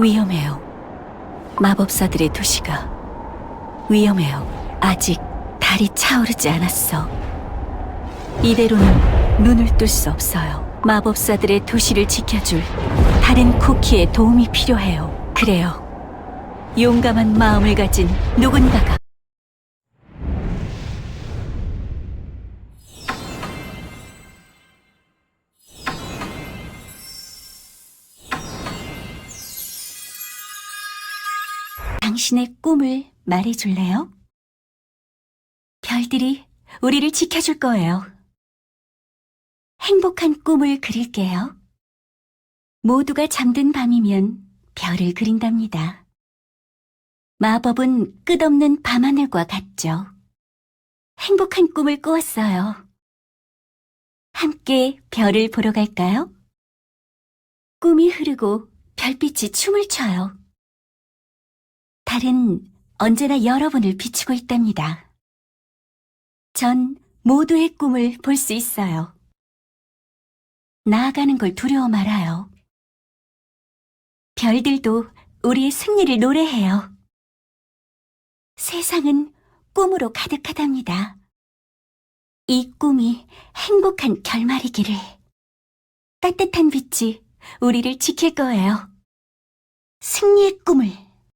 위험해요. 마법사들의 도시가 위험해요. 아직 달이 차오르지 않았어. 이대로는 눈을 뜰 수 없어요. 마법사들의 도시를 지켜줄 다른 쿠키의 도움이 필요해요. 그래요. 용감한 마음을 가진 누군가가 당신의 꿈을 말해줄래요? 별들이 우리를 지켜줄 거예요. 행복한 꿈을 그릴게요. 모두가 잠든 밤이면 별을 그린답니다. 마법은 끝없는 밤하늘과 같죠. 행복한 꿈을 꾸었어요. 함께 별을 보러 갈까요? 꿈이 흐르고 별빛이 춤을 춰요. 달은 언제나 여러분을 비추고 있답니다. 전 모두의 꿈을 볼 수 있어요. 나아가는 걸 두려워 말아요. 별들도 우리의 승리를 노래해요. 세상은 꿈으로 가득하답니다. 이 꿈이 행복한 결말이기를. 따뜻한 빛이 우리를 지킬 거예요. 승리의 꿈을